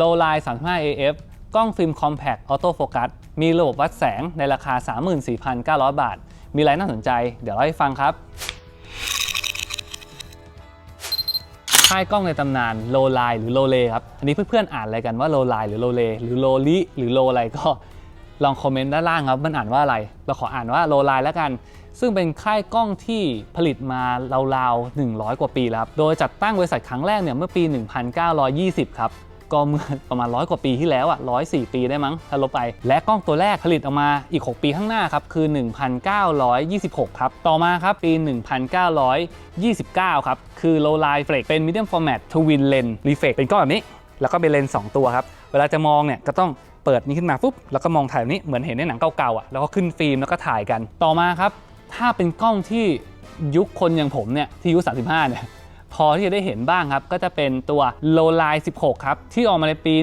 Low Line 35 AF กล้องฟิล์ม Compact Auto Focus มีระบบวัดแสงในราคา 34,900 บาท มีอะไรน่าสนใจ เดี๋ยวเล่าให้ฟังครับค่ายกล้องในตำนานโลไลหรือโลเลครับ อันนี้เพื่อนๆอ่านอะไรกันว่าโลไลหรือโลเลหรือโลลิหรือโลอะไรก็ลองคอมเมนต์ด้านล่างครับ มันอ่านว่าอะไร เราขออ่านว่าโลไลแล้วกัน ซึ่งเป็นค่ายกล้องที่ผลิตมาราวๆ 100 กว่าปีแล้วครับ โดยจัดตั้งบริษัทครั้งแรกเนี่ยเมื่อปี 1920 ครับ ก็เมื่อประมาณร้อยกว่าปีที่แล้วอะ104ปีได้มั้งถ้าลบไป และกล้องตัวแรกผลิตออกมาอีก 6 ปีข้างหน้าครับ คือ 1926 ครับ ต่อมาครับ ปี 1929 ครับ คือ Low Line Flex เป็น Medium Format Twin Lens Reflex เป็นกล้องแบบนี้ แล้วก็เป็นเลนส์2ตัวครับ เวลาจะมองเนี่ยก็ต้องเปิดนี้ขึ้นมาปุ๊บแล้วก็มองถ่ายแบบนี้เหมือนเห็นในหนังเก่าๆอะแล้วก็ขึ้นฟิล์มแล้วก็ถ่ายกันต่อมาครับถ้าเป็นกล้องที่ยุคคนอย่างผมเนี่ยที่อายุ35เนี่ย พอที่จะได้เห็นบ้างครับ ก็จะเป็นตัว Low Line 16 ครับ ที่ออกมาในปี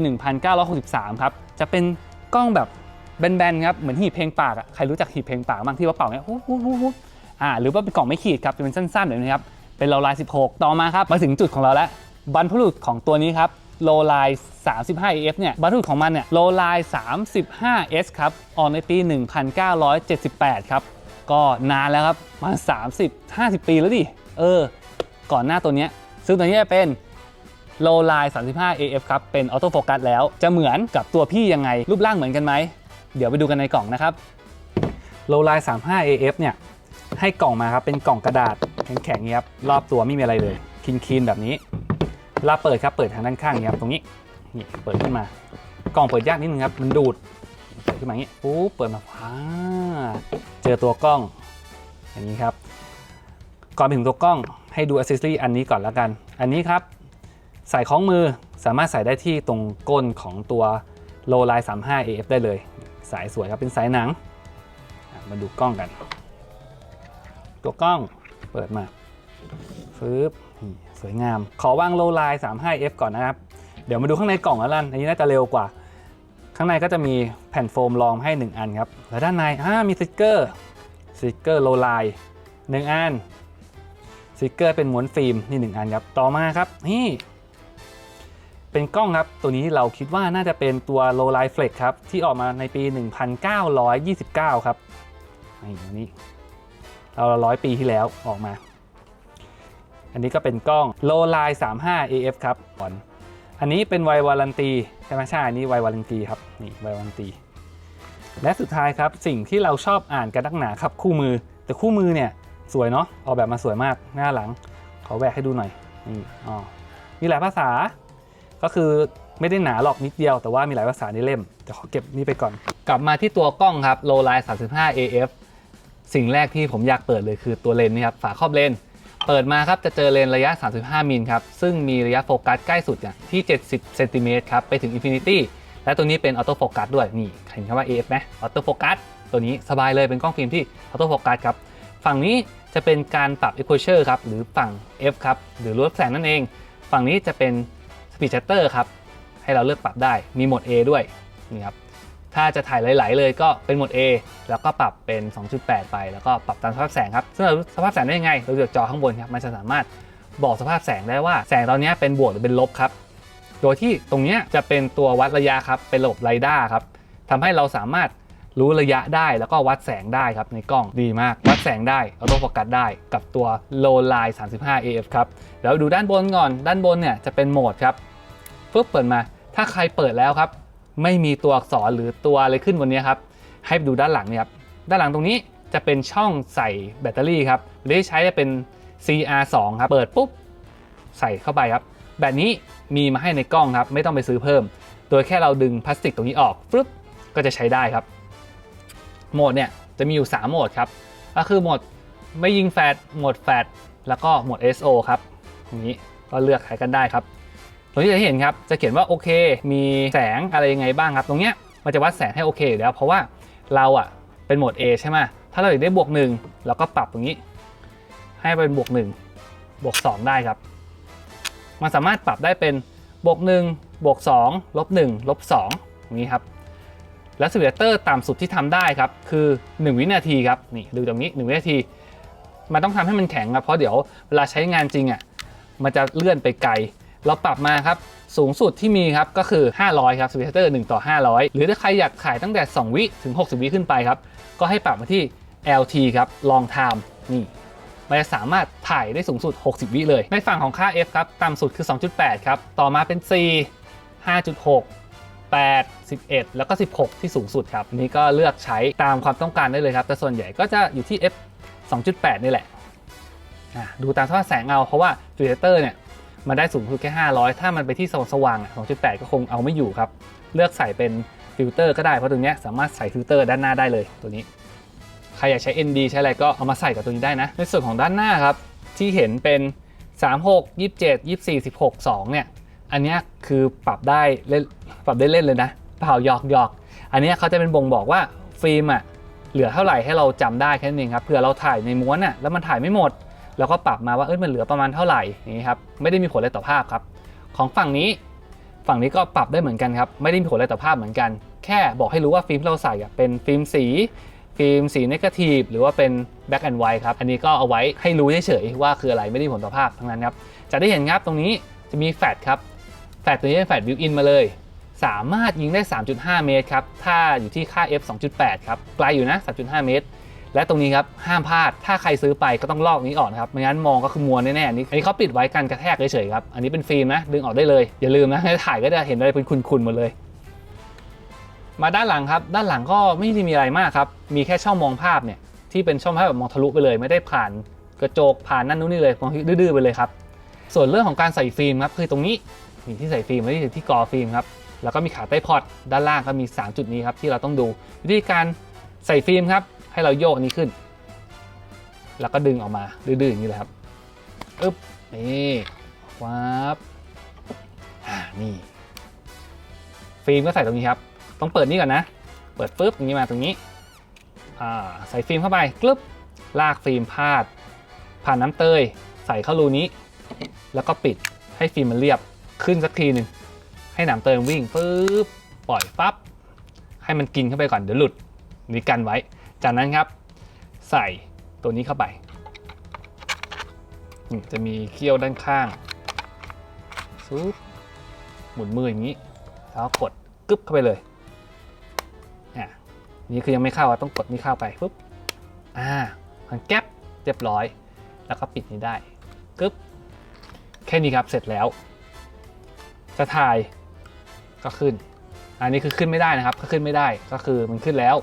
1963 ครับ จะเป็นกล้องแบบแบนๆครับ เหมือนหีบเพลงปากใครรู้จักหีบเพลงปากบ้างที่ว่าเป่าเนี่ยฮู้ฮู้ฮู้ฮู้อ่าหรือว่าเป็นกล่องไม่ขีดครับ จะเป็นสั้นๆแบบนี้ครับ เป็น Low Line 16 ต่อมาครับ มาถึงจุดของเราแล้วบรรพบุรุษของตัวนี้ครับ Low Line 35f เนี่ยบรรพบุรุษของมันเนี่ย Low Line 35S ครับ ออกในปี 1978 ครับ ก็นานแล้วครับ มา 30 50 ปีแล้วดิ เออ ก่อนหน้าตัวนี้ซึ่งตัวนี้จะเป็น Low Line 35 AF ครับ เป็นออโต้โฟกัสแล้ว จะเหมือนกับตัวพี่ยังไง รูปร่างเหมือนกันไหม เดี๋ยวไปดูกันในกล่องนะครับ Low Line 35 AF เนี่ย ให้กล่องมาครับ เป็นกล่องกระดาษแข็งๆเนี้ยครับ รอบตัวไม่มีอะไรเลย คินๆแบบนี้เวลาเปิดครับ เปิดทางด้านข้างเนี้ยครับ ตรงนี้ นี่เปิดขึ้นมา กล่องเปิดยากนิดนึงครับ มันดูด เปิดขึ้นมาอย่างนี้ปุ๊บ เปิดมาว้าเจอตัวกล้อง อย่างนี้ครับ ก่อนไปถึงตัวกล้อง ให้ดูอ c เซสซอรี่อันนี้ก่อนแล้วกัน อันนี้ครับ ใส่ของมือสามารถใส่ได้ที่ตรงก้นของตัว Low Line 35 AF ได้เลย สายสวยครับเป็นสายหนัง มาดูกล้องกัน ตัวกล้องเปิดมาฟืบนี่สวยงาม ขอวาง Low Line 35 F ก่อนนะครับ เดี๋ยวมาดูข้างในกล่องแล้วกันอันนี้น่าจะเร็วกว่า ข้างในก็จะมีแผ่นโฟมรองให้ 1 อันครับ แล้วด้านในอ่ามีสติกเกอร์สติกเกอร์ Low Line หนึ่งอัน สติกเกอร์เป็นม้วนฟิล์มนี่หนึ่งอันครับต่อมาครับนี่เป็นกล้องครับ ตัวนี้เราคิดว่าน่าจะเป็นตัว Low Light Flex ครับ ที่ออกมาในปี 1929 ครับนี่อันนี้เราร้อยปีที่แล้วออกมา อันนี้ก็เป็นกล้อง Low Light 35 AF ครับก่อนอันนี้เป็นไววารันตีใช่ไหมใช่อันนี้ไววารันตีครับนี่ไววารันตีและสุดท้ายครับสิ่งที่เราชอบอ่านกันนักหนาครับคู่มือ แต่คู่มือเนี่ย สวยเนาะออกแบบมาสวยมากหน้าหลัง ขอแวกให้ดูหน่อยนี่อ๋อมีหลายภาษา ก็คือไม่ได้หนาหรอกนิดเดียว แต่ว่ามีหลายภาษาในเล่มเดี๋ยวขอเก็บนี่ไปก่อน กลับมาที่ตัวกล้องครับ Low Line 35 AF สิ่งแรกที่ผมอยากเปิดเลยคือตัวเลนส์นี่ครับฝาครอบเลนส์เปิดมาครับจะเจอเลนส์ระยะ 35 มิลครับ ซึ่งมีระยะโฟกัสใกล้สุดเนี่ยที่ 70 เซนติเมตรครับ ไปถึง Infinity และตัวนี้เป็นออโต้โฟกัสด้วย นี่เห็นคำว่า AF ไหมออโต้โฟกัสตัวนี้สบายเลยเป็นกล้องฟิล์มที่ออโต้โฟกัสครับ ฝั่งนี้จะเป็นการปรับ exposure ครับหรือฝั่ง F ครับหรือลดแสงนั่นเอง ฝั่งนี้จะเป็น speed shutter ครับให้เราเลือกปรับได้มีโหมด A ด้วยนี่ครับถ้าจะถ่ายไหลๆเลยก็เป็นโหมด A แล้วก็ปรับเป็น 2.8 ไป แล้วก็ปรับตามสภาพแสงครับซึ่งเรารู้สภาพแสงได้ยังไงเราดูจากจอข้างบนครับมันจะสามารถบอกสภาพแสงได้ว่าแสงตอนนี้เป็นบวกหรือเป็นลบครับโดยที่ตรงนี้จะเป็นตัววัดระยะครับเป็นระบบไรด้าครับทำให้เราสามารถ รู้ระยะได้แล้วก็วัดแสงได้ครับในกล้องดีมาก วัดแสงได้ออโต้โฟกัสได้กับตัว Low Line 35 AF ครับเดี๋ยวดูด้านบนก่อน ด้านบนเนี่ยจะเป็นโหมดครับฟึบเปิดมา ถ้าใครเปิดแล้วครับ ไม่มีตัวอักษรหรือตัวอะไรขึ้นบนนี้ครับให้ดูด้านหลังเนี่ยครับด้านหลังตรงนี้จะเป็นช่องใส่แบตเตอรี่ครับหรือใช้จะเป็น CR2 ครับเปิดปุ๊บใส่เข้าไปครับแบบนี้มีมาให้ในกล้องครับ ไม่ต้องไปซื้อเพิ่ม โดยแค่เราดึงพลาสติกตรงนี้ออกปุ๊บก็จะใช้ได้ครับ โหมดเนี่ยจะมีอยู่ 3 โหมดครับ ก็คือโหมดไม่ยิงแฟดโหมดแฟดแล้วก็โหมด SO ครับตรงนี้ก็เลือกใช้กันได้ครับตรงที่จะเห็นครับจะเขียนว่าโอเค มีแสงอะไรยังไงบ้างครับ ตรงเนี้ยมันจะวัดแสงให้โอเคอยู่แล้ว เพราะว่าเราอะเป็นโหมด A ใช่ไหมถ้าเราอยากได้บวก1เราก็ปรับตรงนี้ ให้เป็นบวก1บวก2ได้ครับ มันสามารถปรับได้เป็นบวก1บวก2ลบ1ลบ2อย่างนี้ครับ และสปีดเตอร์ต่ำสุดที่ทำได้ครับคือ 1 วินาทีครับนี่ดูตรงนี้ 1 วินาที มันต้องทำให้มันแข็งครับเพราะเดี๋ยวเวลาใช้งานจริงอะมันจะเลื่อนไปไกล เราปรับมาครับสูงสุดที่มีครับก็คือ 500 ครับสปีดชัตเตอร์1ต่อ 500 หรือถ้าใครอยากถ่ายตั้งแต่ 2 วิถึง 60 วิขึ้นไปครับก็ให้ปรับมาที่ LT ครับ long time นี่มันจะสามารถถ่ายได้สูงสุด 60 วิเลย ในฝั่งของค่า F ครับ ต่ำสุดคือ 2.8 ครับ ต่อมาเป็น4 5.6 8 11 แล้วก็ 16 ที่สูงสุดครับอันนี้ก็เลือกใช้ตามความต้องการได้เลยครับ แต่ส่วนใหญ่ก็จะอยู่ที่ F 2.8 นี่แหละดูตามสภาพแสงเอาเพราะว่าฟิลเตอร์เนี่ยมันได้สูงสุดแค่ 500 ถ้ามันไปที่สว่างๆอะ2.8 ก็คงเอาไม่อยู่ครับ เลือกใส่เป็นฟิลเตอร์ก็ได้ เพราะตรงนี้สามารถใส่ฟิลเตอร์ด้านหน้าได้เลยตัวนี้ ใครอยากใช้ ND ใช้อะไรก็เอามาใส่กับตัวนี้ได้นะ ในส่วนของด้านหน้าครับ ที่เห็นเป็น 36 27 24 16 2 เนี่ย อันนี้คือปรับได้เล่นปรับได้เล่นเลยนะเปล่าหยอกหยอกอันนี้เขาจะเป็นบ่งบอกว่าฟิล์มอะเหลือเท่าไหร่ให้เราจำได้แค่นั้นเองครับเผื่อเราถ่ายในม้วนอะแล้วมันถ่ายไม่หมดเราก็ปรับมาว่าเอ้ยมันเหลือประมาณเท่าไหร่นี้ครับไม่ได้มีผลอะไรต่อภาพครับ ของฝั่งนี้ฝั่งนี้ก็ปรับได้เหมือนกันครับไม่ได้มีผลอะไรต่อภาพเหมือนกัน แค่บอกให้รู้ว่าฟิล์มที่เราใส่อะเป็นฟิล์มสี ฟิล์มสีเนกาทีฟหรือว่าเป็นแบ็กแอนด์ไวท์ครับอันนี้ก็เอาไว้ให้รู้เฉยๆว่าคืออะไรไม่ได้ผลต่อภาพทั้งนั้นครับจะได้เห็นครับตรงนี้จะมีแฟลชครับ แฟลชตัวนี้เป็นแฟลชบิวอินมาเลย สามารถยิงได้ 3.5 เมตรครับ ถ้าอยู่ที่ค่า f 2.8 ครับ ไกลอยู่นะ 3.5 เมตร และตรงนี้ครับห้ามพลาด ถ้าใครซื้อไปก็ต้องลอกนี้ออกนะครับ ไม่งั้นมองก็คือมัวแน่ๆอันนี้อันนี้เขาปิดไว้กันกระแทกเฉยๆครับ อันนี้เป็นฟิล์มนะ ดึงออกได้เลย อย่าลืมนะถ่ายก็จะเห็นอะไรเป็นคุนๆหมดเลย มาด้านหลังครับ ด้านหลังก็ไม่ได้มีอะไรมากครับ มีแค่ช่องมองภาพเนี่ยที่เป็นช่องภาพแบบมองทะลุไปเลย ไม่ได้ผ่านกระจกผ่านนั่นนู่นนี่เลยมองดื้อๆไปเลยครับ ส่วนเรื่องของการใส่ฟิล์มครับคือตรงนี้ นี่ที่ใส่ฟิล์มไว้ที่ที่กอฟิล์มครับแล้วก็มีขาใต้พอร์ตด้านล่างก็มี 3 จุดนี้ครับที่เราต้องดูวิธีการใส่ฟิล์มครับ ให้เราโยกนี้ขึ้น แล้วก็ดึงออกมาดื้อๆอย่างนี้เลยครับอึ๊บนี่วับอ่านี่ ฟิล์มก็ใส่ตรงนี้ครับ ต้องเปิดนี่ก่อนนะ เปิดปุ๊บอย่างนี้มาตรงนี้อ่าใส่ฟิล์มเข้าไปกลึ๊บลากฟิล์มพาด ผ่านน้ำเตย ใส่เข้ารูนี้ แล้วก็ปิดให้ฟิล์มมันเรียบ ขึ้นสักทีหนึ่งให้หนามเตยมันวิ่งปุ๊บปล่อยปั๊บให้มันกินเข้าไปก่อนเดี๋ยวหลุดนี่กันไว้ จากนั้นครับ ใส่ตัวนี้เข้าไป จะมีเขี้ยวด้านข้างซุปหมุนมืออย่างนี้ แล้วกดกึ๊บเข้าไปเลยอะนี่คือยังไม่เข้าต้องกดนี่เข้าไปปุ๊บอ่ามันแก๊ปเรียบร้อย แล้วก็ปิดนี้ได้กึ๊บแค่นี้ครับเสร็จแล้ว จะถ่ายก็ขึ้น อันนี้คือขึ้นไม่ได้นะครับก็ขึ้นไม่ได้ก็คือมันขึ้นแล้ว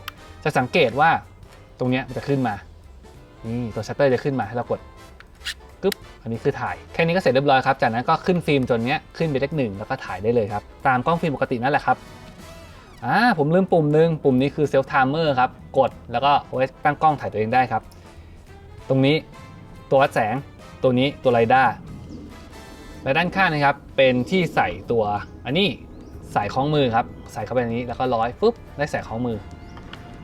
จะสังเกตว่าตรงเนี้ยมันจะขึ้นมานี่ตัวชัตเตอร์จะขึ้นมาให้เรากดกึ๊บอันนี้คือถ่ายแค่นี้ก็เสร็จเรียบร้อยครับจากนั้นก็ขึ้นฟิล์มจนเนี้ยขึ้นเป็นเลขหนึ่งแล้วก็ถ่ายได้เลยครับตามกล้องฟิล์มปกตินั่นแหละครับอ่าผมลืมปุ่มหนึ่งปุ่มนี้คือเซลฟ์ไทม์เมอร์ครับ กดแล้วก็เอาไว้ตั้งกล้องถ่ายตัวเองได้ครับ ตรงนี้ตัววัดแสงตัวนี้ตัวไรด้า และด้านข้างนะครับเป็นที่ใส่ตัวอันนี้ใส่ข้องมือครับใส่เข้าไปในนี้แล้วก็ร้อยปุ๊บได้ใส่ข้องมือ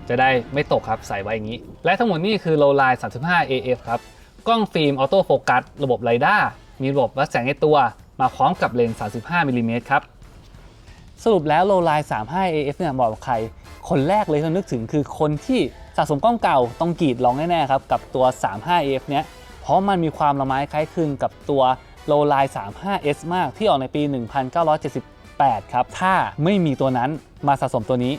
จะได้ไม่ตกครับใส่ไว้อย่างนี้ และทั้งหมดนี่คือ Low Line 35 AF ครับกล้องฟิล์มออโต้โฟกัสระบบไรด้ามีระบบวัดแสงในตัว มาพร้อมกับเลนส์35มิลลิเมตรครับสรุปแล้ว Low Line 35 AF เนี่ยเหมาะกับใคร คนแรกเลยที่นึกถึงคือคนที่สะสมกล้องเก่าต้องกรีดลองแน่ๆครับกับตัว 35 AF เนี้ยเพราะมันมีความละไม้คล้ายคลึงกับตัว Low Line 35S มากที่ออกในปี 1978 ครับ ถ้าไม่มีตัวนั้นมาสะสมตัวนี้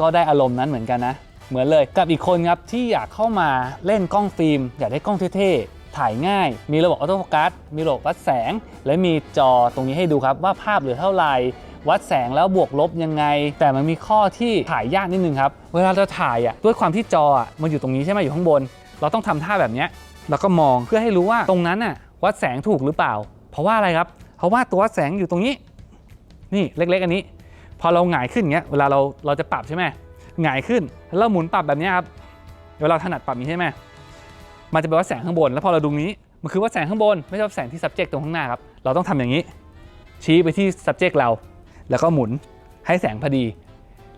ก็ได้อารมณ์นั้นเหมือนกันนะ เหมือนเลยกับอีกคนครับที่อยากเข้ามาเล่นกล้องฟิล์ม อยากได้กล้องเท่ๆ ถ่ายง่าย มีระบบออโต้โฟกัสมีระบบวัดแสง และมีจอตรงนี้ให้ดูครับว่าภาพเหลือเท่าไหร่วัดแสงแล้วบวกลบยังไง แต่มันมีข้อที่ถ่ายยากนิดนึงครับ เวลาเราถ่ายอะด้วยความที่จออะมันอยู่ตรงนี้ใช่ไหมอยู่ข้างบน เราต้องทำท่าแบบนี้แล้วก็มองเพื่อให้รู้ว่าตรงนั้นอะ วัดแสงถูกหรือเปล่า เพราะว่าอะไรครับ เพราะว่าตัววัดแสงอยู่ตรงนี้ นี่เล็ก ๆ อันนี้ พอเราหงายขึ้นอย่างเงี้ยเวลาเราเราจะปรับใช่ไหมหงายขึ้นแล้วเราหมุนปรับแบบนี้ครับเวลาถนัดปรับนี้ใช่ไหมมันจะเป็นวัดแสงข้างบน แล้วพอเราดูนี้มันคือวัดแสงข้างบนไม่ใช่วัดแสงที่ subject ตรงข้างหน้าครับเราต้องทำอย่างนี้ ชี้ไปที่ subject เรา แล้วก็หมุนให้แสงพอดี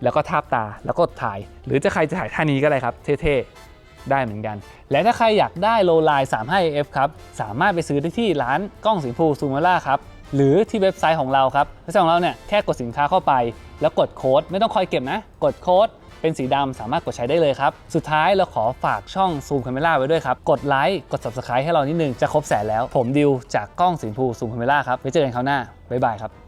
แล้วก็ทาบตาแล้วก็ถ่าย หรือจะใครจะถ่ายท่านี้ก็ได้ครับ เท่ๆ ได้เหมือนกัน และถ้าใครอยากได้โลไลน์ 35AF ครับ สามารถไปซื้อได้ที่ร้านกล้องสีชมพูซูมาร่าครับหรือที่เว็บไซต์ของเราครับเว็บไซต์ของเราเนี่ยแค่กดสินค้าเข้าไป แล้วกดโค้ดไม่ต้องคอยเก็บนะ กดโค้ดเป็นสีดำสามารถกดใช้ได้เลยครับ สุดท้ายเราขอฝากช่องซูมคาเมล่าไว้ด้วยครับ กดไลค์กด subscribe ให้เรานิดนึง จะครบแสนแล้ว ผมดิวจากกล้องสินพูซูมคาเมล่าครับไว้เจอกันคราวหน้า บ๊ายบายครับ